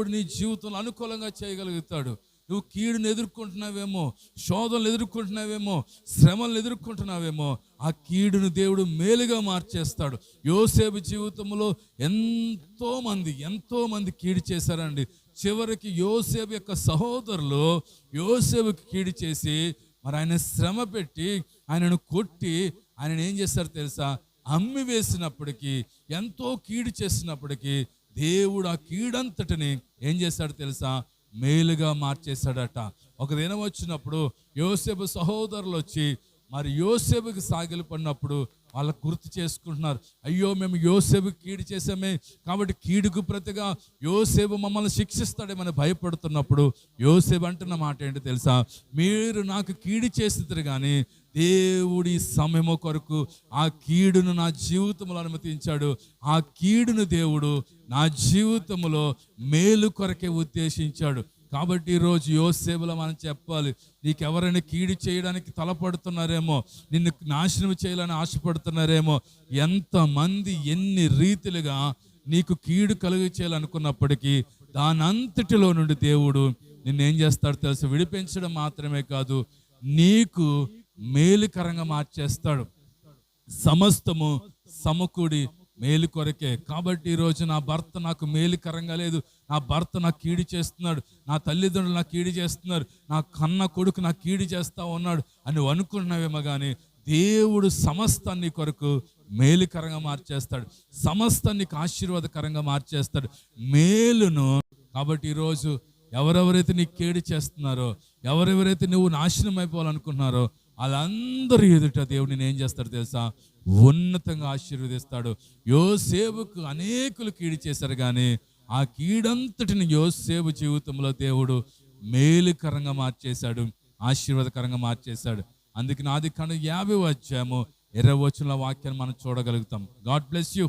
దేవుడు నీ జీవితంలో అనుకూలంగా చేయగలుగుతాడు. నువ్వు కీడును ఎదుర్కొంటున్నావేమో శోధనలు ఎదుర్కొంటున్నావేమో శ్రమలను ఎదుర్కొంటున్నావేమో ఆ కీడును దేవుడు మేలుగా మార్చేస్తాడు. యోసేపు జీవితంలో ఎంతో మంది కీడు చేశారండి. చివరికి యోసేపు యొక్క సహోదరులు యోసేపుకి కీడు చేసి మరి ఆయన శ్రమ పెట్టి ఆయనను కొట్టి ఆయన ఏం చేస్తారు తెలుసా? అమ్మి వేసినప్పటికీ ఎంతో కీడు చేసినప్పటికీ దేవుడు ఆ కీడంతటిని ఏం చేశాడు తెలుసా? మేలుగా మార్చేశాడట. ఒక దినం వచ్చినప్పుడు యోసేపు సహోదరులు వచ్చి మరి యోసేపుకి సాగిలిపడినప్పుడు వాళ్ళ గుర్తు చేసుకుంటున్నారు. అయ్యో మేము యోసేపు కీడు చేసామే కాబట్టి కీడుకు ప్రతిగా యోసేపు మమ్మల్ని శిక్షిస్తాడేమని భయపడుతున్నప్పుడు యోసేపు అంటున్న మాట ఏంటి తెలుసా? మీరు నాకు కీడు చేసిద్దరు కానీ దేవుడి సమయము కొరకు ఆ కీడును నా జీవితంలో అనుమతించాడు. ఆ కీడును దేవుడు నా జీవితంలో మేలు కొరకే ఉద్దేశించాడు. కాబట్టి ఈరోజు యోసేపులో మనం చెప్పాలి నీకు ఎవరైనా కీడు చేయడానికి తలపడుతున్నారేమో నిన్ను నాశనం చేయాలని ఆశపడుతున్నారేమో ఎంతమంది ఎన్ని రీతిలుగా నీకు కీడు కలుగు చేయాలనుకున్నప్పటికీ దానంతటిలో నుండి దేవుడు నిన్నేం చేస్తాడు తెలుసు? విడిపించడం మాత్రమే కాదు నీకు మేలుకరంగా మార్చేస్తాడు. సమస్తము సమకూడి మేలు కొరకే. కాబట్టి ఈరోజు నా భర్త నాకు మేలుకరంగా లేదు. నా భర్త నాకు కీడి చేస్తున్నాడు. నా తల్లిదండ్రులు నాకు కీడి చేస్తున్నారు. నా కన్న కొడుకు నాకు కీడి చేస్తా ఉన్నాడు అని అనుకున్నావేమో కానీ దేవుడు సమస్తాన్ని కొరకు మేలుకరంగా మార్చేస్తాడు. సమస్తాన్ని ఆశీర్వాదకరంగా మార్చేస్తాడు. మేలును కాబట్టి ఈరోజు ఎవరెవరైతే నీకు కీడి చేస్తున్నారో ఎవరెవరైతే నువ్వు నాశనం అయిపోవాలనుకున్నారో వాళ్ళందరూ ఎదుట దేవుడు నేను ఏం చేస్తాడు తెలుసా? ఉన్నతంగా ఆశీర్వదిస్తాడు. యోసేపుకు అనేకులు కీడు చేశారు కానీ ఆ కీడంతటిని యోసేపు జీవితంలో దేవుడు మేలుకరంగా మార్చేశాడు ఆశీర్వాదకరంగా మార్చేశాడు. అందుకే నాది కను యాభై వచ్చాము ఇరవై వచ్చిన వాక్యాన్ని మనం చూడగలుగుతాం. God bless you.